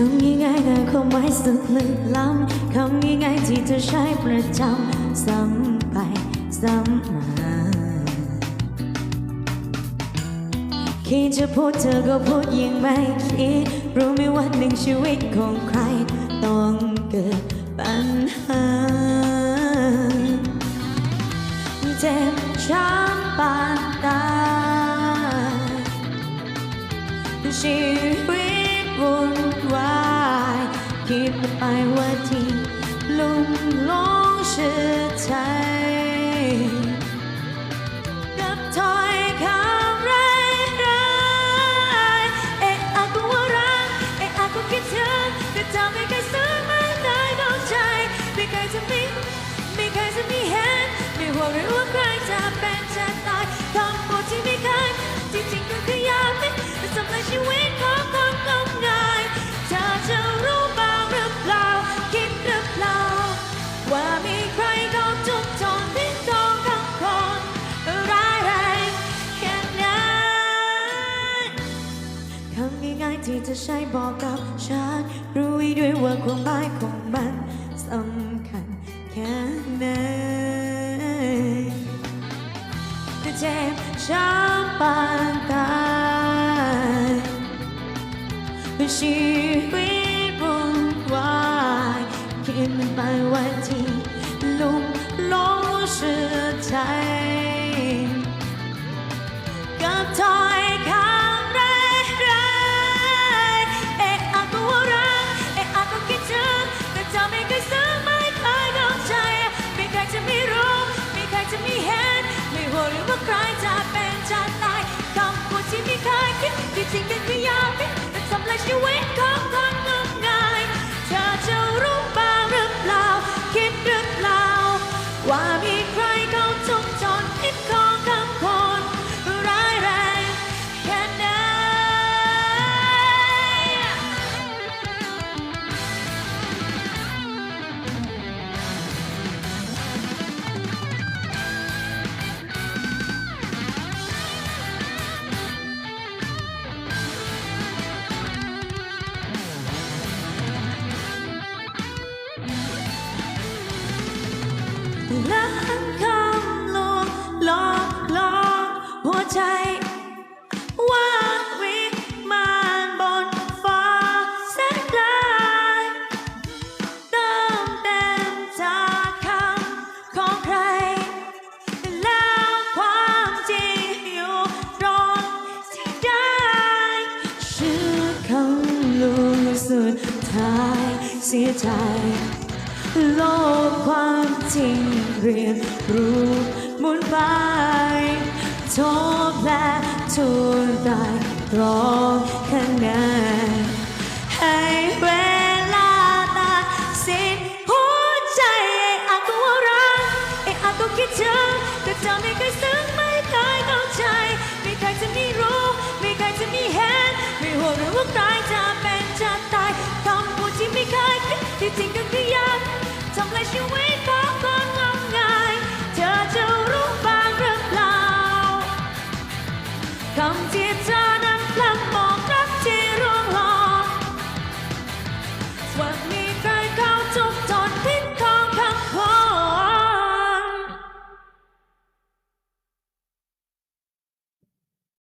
ความหมายสุดลึกล้ำคำง่ายๆที่เธอใช้ประจำซ้ำไปซ้ำมาคิดจะพูดเธอก็พูดยังไม่คิดรู้ไหมว่าหนึ่งชีวิตของใคร ต้องเกิดปัญหาเจ็บช้ำปานตายชีวิตวุ่น คิดถึงแต่เธอไม่เคย ด้วยว่าความหมายของมันสำคัญแค่ไหนเจ็บช้ำปานตายชีวิต แต่ ล้านคำลวงหลอกหลอกหัวใจว่าวิมานบนฟ้าแสนไกลเติมเต็มจากคำของใคร แล้วความจริงอยู่ตรงที่ได้ชื่อคำลวงสุดท้ายเสียใจ โลกความจริงเรียนรู้หมุนไปโทษและทูลได้ตรองข้างในให้เวลาตัดสินหัวใจเอะอะก็ว่ารักเอะอะก็คิดถึงแต่เธอไม่เคยซึ้งไม่เคยเข้าใจ ไม่เคยจะไม่รู้ ไม่เคยจะไม่เห็น ไม่ว่าหรือว่าใครจะเป็นจะตายคำพูดที่ไม่เคยคิดที่จริงก็คือยา วิตของคนงมงายเธอจะรู้บ้างหรือเปล่าคำที่เธอนั้นพลั้งมอง